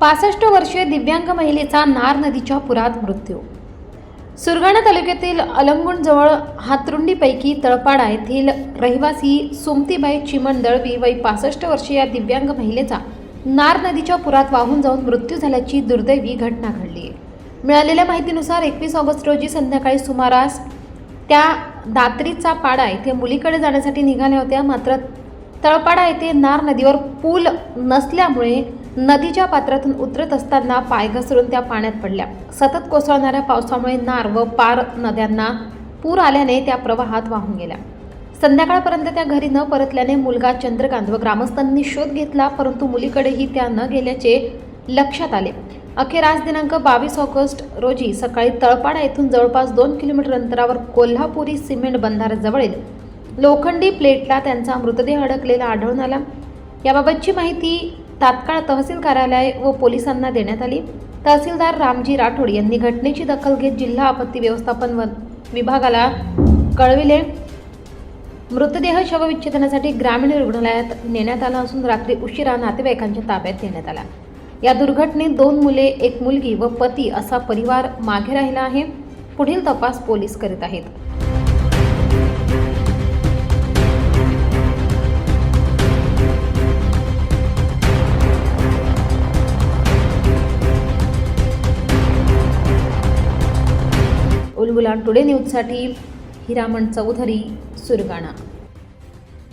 पासष्ट वर्षीय दिव्यांग महिलेचा नार नदीच्या पुरात मृत्यू. सुरगाणा तालुक्यातील अलंगुणजवळ हातरुंडीपैकी तळपाडा येथील रहिवासी सुमतीबाई चिमण दळवी वय पासष्ट वर्षीय या दिव्यांग महिलेचा नार नदीच्या पुरात वाहून जाऊन मृत्यू झाल्याची दुर्दैवी घटना घडली. आहे मिळालेल्या माहितीनुसार एकवीस ऑगस्ट रोजी संध्याकाळी सुमारास त्या दात्रीचा पाडा येथे मुलीकडे जाण्यासाठी निघाल्या होत्या. मात्र तळपाडा येथे नार नदीवर पूल नसल्यामुळे नदीच्या पात्रातून उतरत असताना पाय घसरून त्या पाण्यात पडल्या. सतत कोसळणाऱ्या पावसामुळे नार व पार नद्यांना पूर आल्याने त्या प्रवाहात वाहून गेल्या. संध्याकाळपर्यंत त्या घरी न परतल्याने मुलगा चंद्रकांत व ग्रामस्थांनी शोध घेतला परंतु मुलीकडेही त्या न गेल्याचे लक्षात आले. अखेर आज दिनांक बावीस ऑगस्ट रोजी सकाळी तळपाडा येथून जवळपास दोन किलोमीटर अंतरावर कोल्हापुरी सिमेंट बंधाऱ्याजवळील लोखंडी प्लेटला त्यांचा मृतदेह अडकलेला आढळून आला. याबाबतची माहिती तात्काळ तहसील कार्यालय व पोलिसांना देण्यात आली. तहसीलदार रामजी राठोड यांनी घटनेची दखल घेत जिल्हा आपत्ती व्यवस्थापन व विभागाला कळविले. मृतदेह शवविच्छेदनासाठी ग्रामीण रुग्णालयात नेण्यात आला असून रात्री उशिरा नातेवाईकांच्या ताब्यात देण्यात आला. या दुर्घटनेत दोन मुले एक मुलगी व पती असा परिवार मागे राहिला आहे. पुढील तपास पोलीस करीत आहेत. उलगुलान टुडे न्यूजसाठी हिरामण चौधरी सुरगाणा.